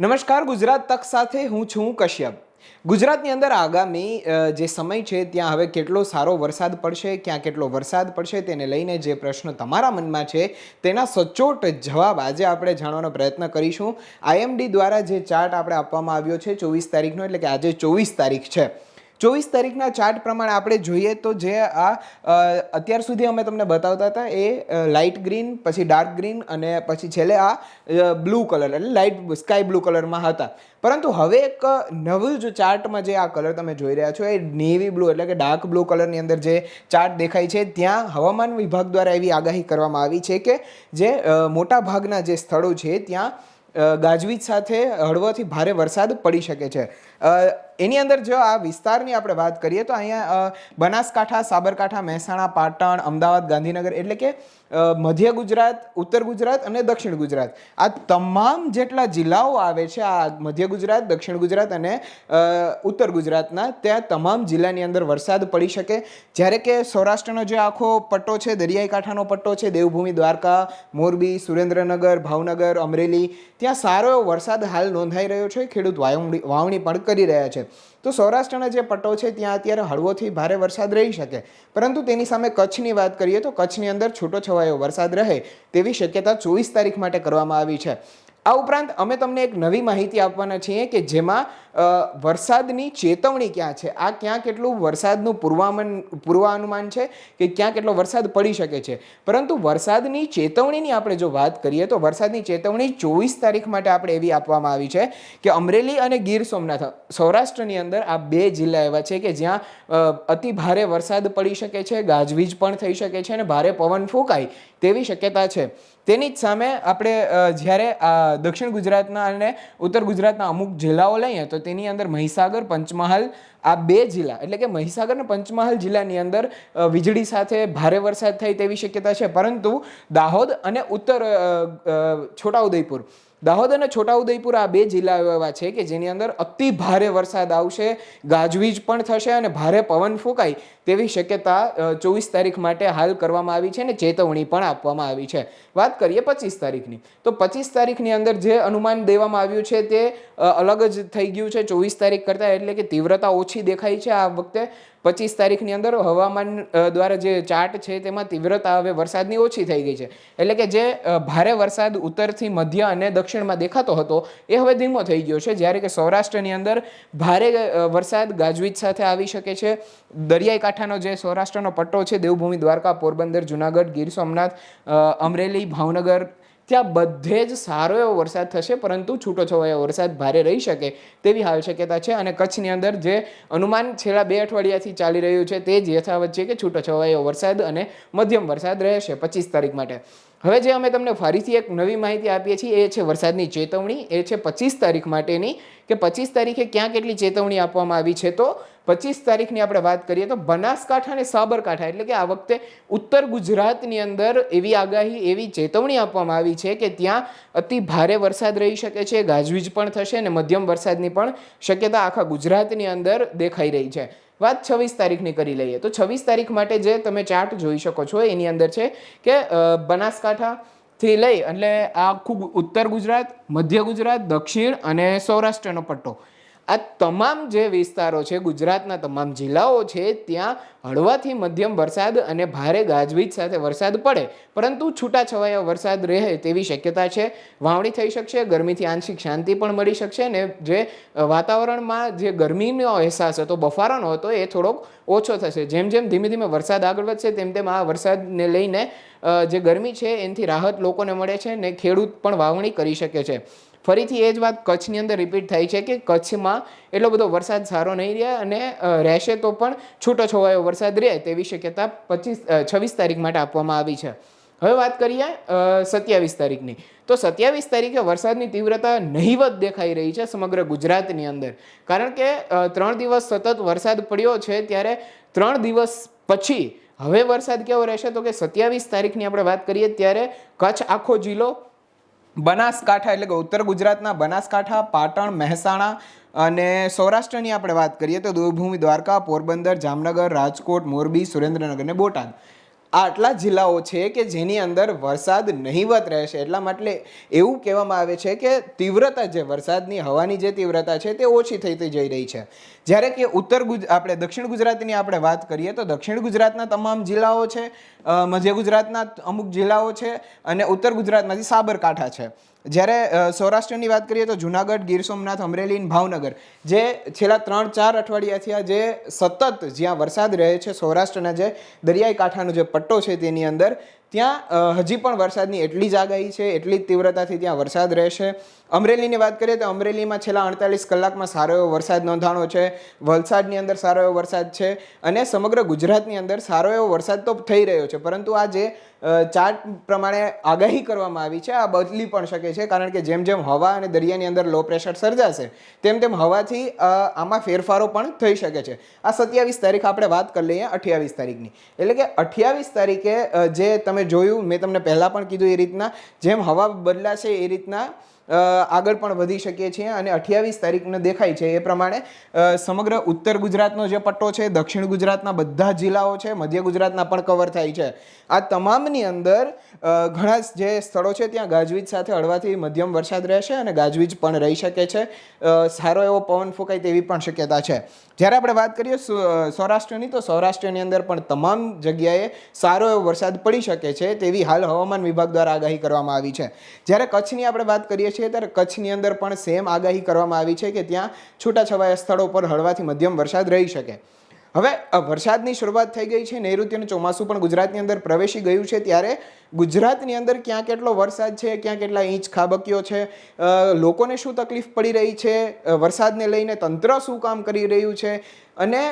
નમસ્કાર, ગુજરાત તક સાથે હું છું કશ્યપ. ગુજરાતની અંદર આગામી જે સમય છે, ત્યાં હવે કેટલો સારો વરસાદ પડશે, ક્યાં કેટલો વરસાદ પડશે, તેને લઈને જે પ્રશ્ન તમારા મનમાં છે, તેના સચોટ જવાબ આજે આપણે જાણવાનો પ્રયત્ન કરીશું. આઈએમડી દ્વારા જે ચાર્ટ આપણે આપવામાં આવ્યો છે, ચોવીસ તારીખનો, એટલે કે આજે ચોવીસ તારીખ છે. ચોવીસ તારીખના ચાર્ટ પ્રમાણે આપણે જોઈએ તો જે આ અત્યાર સુધી અમે તમને બતાવતા હતા એ લાઇટ ગ્રીન પછી ડાર્ક ગ્રીન અને પછી છેલ્લે આ બ્લુ કલર એટલે લાઇટ સ્કાય બ્લુ કલરમાં હતા. પરંતુ હવે એક નવું જ ચાર્ટમાં જે આ કલર તમે જોઈ રહ્યા છો એ નેવી બ્લુ એટલે કે ડાર્ક બ્લુ કલરની અંદર જે ચાર્ટ દેખાય છે, ત્યાં હવામાન વિભાગ દ્વારા એવી આગાહી કરવામાં આવી છે કે જે મોટા ભાગના જે સ્થળો છે ત્યાં ગાજવીજ સાથે હળવોથી ભારે વરસાદ પડી શકે છે. એની અંદર જો આ વિસ્તારની આપણે વાત કરીએ તો અહીંયા બનાસકાંઠા, સાબરકાંઠા, મહેસાણા, પાટણ, અમદાવાદ, ગાંધીનગર એટલે કે મધ્ય ગુજરાત, ઉત્તર ગુજરાત અને દક્ષિણ ગુજરાત. આ તમામ જેટલા જિલ્લાઓ આવે છે આ મધ્ય ગુજરાત, દક્ષિણ ગુજરાત અને ઉત્તર ગુજરાતના, ત્યાં તમામ જિલ્લાની અંદર વરસાદ પડી શકે. જ્યારે કે સૌરાષ્ટ્રનો જે આખો પટ્ટો છે દરિયાઈ કાંઠાનો પટ્ટો છે, દેવભૂમિ, દ્વારકા, મોરબી, સુરેન્દ્રનગર, ભાવનગર, અમરેલી, ત્યાં સારો એવો વરસાદ હાલ નોંધાઈ રહ્યો છે. ખેડૂત વાવણી વાવણી પણ કરી રહ્યા છે. તો સૌરાષ્ટ્રના જે પટ્ટો છે, ત્યાં અત્યારે હળવોથી ભારે વરસાદ રહી શકે. પરંતુ તેની સામે કચ્છની વાત કરીએ તો કચ્છની અંદર છૂટો છવાયો વરસાદ રહે તેવી શક્યતા ચોવીસ તારીખ માટે કરવામાં આવી છે. આ ઉપરાંત અમે તમને એક નવી માહિતી આપવાના છીએ કે જેમાં વરસાદની ચેતવણી ક્યાં છે? આ ક્યાં કેટલું વરસાદનું પૂર્વામન, પૂર્વાનુમાન છે કે ક્યાં કેટલો વરસાદ પડી શકે છે? પરંતુ વરસાદની ચેતવણીની આપણે જો વાત કરીએ તો વરસાદની ચેતવણી ચોવીસ તારીખ માટે આપણે એવી આપવામાં આવી છે કે અમરેલી અને ગીર સોમનાથ, સૌરાષ્ટ્રની અંદર આ બે જિલ્લા એવા છે કે જ્યાં અતિ ભારે વરસાદ પડી શકે છે, ગાજવીજ પણ થઈ શકે છે અને ભારે પવન ફૂંકાય તેવી શક્યતા છે. તેની જ સામે આપણે જ્યારે દક્ષિણ ગુજરાતના અને ઉત્તર ગુજરાતના અમુક જિલ્લાઓ લઈએ તો તેની અંદર મહીસાગર, પંચમહાલ આ બે જિલ્લા, એટલે કે મહીસાગર અને પંચમહાલ જિલ્લાની અંદર વીજળી સાથે ભારે વરસાદ થાય તેવી શક્યતા છે. પરંતુ દાહોદ અને ઉત્તર છોટાઉદેપુર, દાહોદ અને છોટાઉદેપુર આ બે જિલ્લાઓ એવા છે કે જેની અંદર અતિ ભારે વરસાદ આવશે, ગાજવીજ પણ થશે અને ભારે પવન ફૂંકાય તેવી શક્યતા ચોવીસ તારીખ માટે હાલ કરવામાં આવી છે અને ચેતવણી પણ આપવામાં આવી છે. વાત કરીએ પચીસ તારીખની. તો પચીસ તારીખની અંદર જે અનુમાન દેવામાં આવ્યું છે તે અલગ જ થઈ ગયું છે ચોવીસ તારીખ કરતાં, એટલે કે તીવ્રતા ઓછી દેખાય છે આ વખતે. પચીસ તારીખની અંદર હવામાન દ્વારા જે ચાર્ટ છે તેમાં તીવ્રતા હવે વરસાદની ઓછી થઈ ગઈ છે. એટલે કે જે ભારે વરસાદ ઉત્તરથી મધ્ય અને દક્ષિણમાં દેખાતો હતો, એ હવે ધીમો થઈ ગયો છે. જ્યારે કે સૌરાષ્ટ્રની અંદર ભારે વરસાદ ગાજવીજ સાથે આવી શકે છે. દરિયાઈ કાંઠાનો જે સૌરાષ્ટ્રનો પટ્ટો છે, દેવભૂમિ દ્વારકા, પોરબંદર, જુનાગઢ, ગીર સોમનાથ અમરેલી, ભાવનગર ત્યાં બધે જ સારો એવો વરસાદ થશે, પરંતુ છૂટો છવાયો વરસાદ ભારે રહી શકે તેવી હાલ શક્યતા છે અને કચ્છની અંદર જે અનુમાન છેલ્લા બે અઠવાડિયાથી ચાલી રહ્યું છે તે જ યથાવત છે કે છૂટો છવાયો વરસાદ અને મધ્યમ વરસાદ રહેશે પચીસ તારીખ માટે. હવે જે અમે તમને ફરીથી એક નવી માહિતી આપીએ છીએ, એ છે વરસાદની ચેતવણી, એ છે પચીસ તારીખ માટેની, કે પચીસ તારીખે ક્યાં કેટલી ચેતવણી આપવામાં આવી છે તો પચીસ તારીખની આપણે વાત કરીએ તો બનાસકાંઠા અને સાબરકાંઠા, એટલે કે આ વખતે ઉત્તર ગુજરાતની અંદર એવી આગાહી, એવી ચેતવણી આપવામાં આવી છે કે ત્યાં અતિ ભારે વરસાદ રહી શકે છે, ગાજવીજ પણ થશે અને મધ્યમ વરસાદની પણ શક્યતા આખા ગુજરાતની અંદર દેખાઈ રહી છે. વાત છવ્વીસ તારીખની કરી લઈએ તો છવ્વીસ તારીખ માટે જે તમે ચાર્ટ જોઈ શકો છો એની અંદર છે કે બનાસકાંઠાથી લઈ, એટલે આ આખું ઉત્તર ગુજરાત, મધ્ય ગુજરાત, દક્ષિણ અને સૌરાષ્ટ્રનો પટ્ટો. આ તમામ જે વિસ્તારો છે, ગુજરાતના તમામ જિલ્લાઓ છે, ત્યાં હળવાથી મધ્યમ વરસાદ અને ભારે ગાજવીજ સાથે વરસાદ પડે. પરંતુ છૂટાછવાયા વરસાદ રહે તેવી શક્યતા છે. વાવણી થઈ શકશે, ગરમીથી આંશિક શાંતિ પણ મળી શકશે ને જે વાતાવરણમાં જે ગરમીનો અહેસાસ હતો, બફારાનો હતો, એ થોડોક ઓછો થશે. જેમ જેમ ધીમે ધીમે વરસાદ આગળ વધશે, તેમ તેમ આ વરસાદને લઈને જે ગરમી છે, એનાથી રાહત લોકોને મળે છે ને ખેડૂત પણ વાવણી કરી શકે છે. ફરીથી એ જ વાત કચ્છની અંદર રિપીટ થાય છે કે કચ્છમાં એટલો બધો વરસાદ સારો નહીં રહે અને રહેશે તો પણ છૂટો છવાયો વરસાદ રહે તેવી શક્યતા પચીસ છવ્વીસ તારીખ માટે આપવામાં આવી છે. હવે વાત કરીએ સત્યાવીસ તારીખની. તો સત્યાવીસ તારીખે વરસાદની તીવ્રતા નહિવત દેખાઈ રહી છે સમગ્ર ગુજરાતની અંદર. કારણ કે ત્રણ દિવસ સતત વરસાદ પડ્યો છે ત્યારે ત્રણ દિવસ પછી હવે વરસાદ કેવો રહેશે? તો કે સત્યાવીસ તારીખની આપણે વાત કરીએ ત્યારે કચ્છ આખો જિલ્લો બનાસકાંઠા એટલે કે ઉત્તર ગુજરાતના બનાસકાંઠા, પાટણ, મહેસાણા અને સૌરાષ્ટ્રની આપણે વાત કરીએ તો દેવભૂમિ દ્વારકા, પોરબંદર, જામનગર, રાજકોટ, મોરબી, સુરેન્દ્રનગર અને બોટાદ. આટલા જિલ્લાઓ છે કે જેની અંદર વરસાદ નહીવત રહેશે. એટલા માટે એવું કહેવામાં આવે છે કે તીવ્રતા જે વરસાદની, હવાની જે તીવ્રતા છે તે ઓછી થતી જઈ રહી છે. જ્યારે કે ઉત્તર ગુજ, આપણે દક્ષિણ ગુજરાતની આપણે વાત કરીએ તો દક્ષિણ ગુજરાતના તમામ જિલ્લાઓ છે મધ્ય ગુજરાતના અમુક જિલ્લાઓ છે અને ઉત્તર ગુજરાતમાંથી સાબરકાંઠા છે. જ્યારે સૌરાષ્ટ્રની વાત કરીએ તો જુનાગઢ, ગીર સોમનાથ, અમરેલી ભાવનગર, જે છેલ્લા ત્રણ, ચાર અઠવાડિયાથી આ જે સતત જ્યાં વરસાદ રહે છે સૌરાષ્ટ્રના જે દરિયાઈ કાંઠાનો જે પટ્ટો છે તેની અંદર ત્યાં હજી પણ વરસાદની એટલી જ આગાહી છે, એટલી જ તીવ્રતાથી ત્યાં વરસાદ રહેશે. અમરેલીની વાત કરીએ તો અમરેલીમાં છેલ્લા અડતાલીસ કલાકમાં સારો એવો વરસાદ નોંધાણો છે. વલસાડની અંદર સારો એવો વરસાદ છે અને સમગ્ર ગુજરાતની અંદર સારો એવો વરસાદ તો થઈ રહ્યો છે. પરંતુ આ જે ચાર્ટ પ્રમાણે આગાહી કરવામાં આવી છે, આ બદલી પણ શકે છે. કારણ કે જેમ જેમ હવા અને દરિયાની અંદર લો પ્રેશર સર્જાશે, તેમ તેમ હવાથી આમાં ફેરફારો પણ થઈ શકે છે. આ સત્યાવીસ તારીખ આપણે વાત કરી લઈએ અઠ્યાવીસ તારીખની. એટલે કે અઠ્યાવીસ તારીખે જે તમે જોયું મેં તમને પહેલાં પણ કીધું એ રીતના જેમ હવા બદલાશે એ રીતના આગળ પણ વધી શકીએ છીએ અને અઠ્યાવીસ તારીખને દેખાય છે એ પ્રમાણે સમગ્ર ઉત્તર ગુજરાતનો જે પટ્ટો છે, દક્ષિણ ગુજરાતના બધા જિલ્લાઓ છે, મધ્ય ગુજરાતના પણ કવર થાય છે. આ તમામની અંદર ઘણા જે સ્થળો છે, ત્યાં ગાજવીજ સાથે હળવાથી મધ્યમ વરસાદ રહેશે અને ગાજવીજ પણ રહી શકે છે. સારો એવો પવન ફૂંકાય તેવી પણ શક્યતા છે. જ્યારે આપણે વાત કરીએ સૌરાષ્ટ્રની, તો સૌરાષ્ટ્રની અંદર પણ તમામ જગ્યાએ સારો એવો વરસાદ પડી શકે છે તેવી હાલ હવામાન વિભાગ દ્વારા આગાહી કરવામાં આવી છે. જ્યારે કચ્છની આપણે વાત કરીએ છીએ ત્યારે કચ્છની અંદર પણ સેમ આગાહી કરવામાં આવી છે કે ત્યાં છૂટાછવાયા સ્થળો પર હળવાથી મધ્યમ વરસાદ રહી શકે. હવે વરસાદની શરૂઆત થઈ ગઈ છે નૈઋત્યનું ચોમાસું પણ ગુજરાતની અંદર પ્રવેશી ગયું છે, ત્યારે ગુજરાતની અંદર ક્યાં કેટલો વરસાદ છે, ક્યાં કેટલા ઇંચ ખાબક્યો છે લોકોને શું તકલીફ પડી રહી છે વરસાદને લઈને તંત્ર શું કામ કરી રહ્યું છે, અને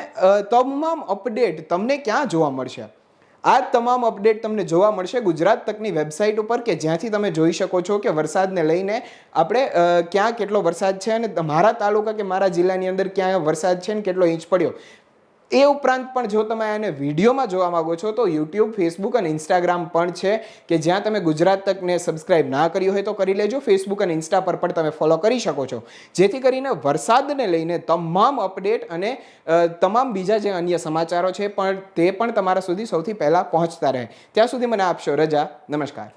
તમામ અપડેટ તમને ક્યાં જોવા મળશે? આ તમામ અપડેટ તમને જોવા મળશે ગુજરાત તકની વેબસાઇટ ઉપર કે જ્યાંથી તમે જોઈ શકો છો કે વરસાદને લઈને આપણે ક્યાં કેટલો વરસાદ છે અને મારા તાલુકા કે મારા જિલ્લાની અંદર ક્યાં વરસાદ છે ને કેટલો ઇંચ પડ્યો. એ ઉપરાંત પણ જો તમે આને વિડીયોમાં જોવા માંગો છો, તો યુટ્યુબ ફેસબુક અને ઇન્સ્ટાગ્રામ પણ છે કે જ્યાં તમે ગુજરાત તકને સબસ્ક્રાઇબ ના કર્યું હોય તો કરી લેજો. ફેસબુક અને ઇન્સ્ટા પર પણ તમે ફોલો કરી શકો છો. જેથી કરીને વરસાદને લઈને તમામ અપડેટ અને તમામ બીજા જે અન્ય સમાચારો છે, પણ તે પણ તમારા સુધી સૌથી પહેલાં પહોંચતા રહે. ત્યાં સુધી મને આપશો રજા. નમસ્કાર.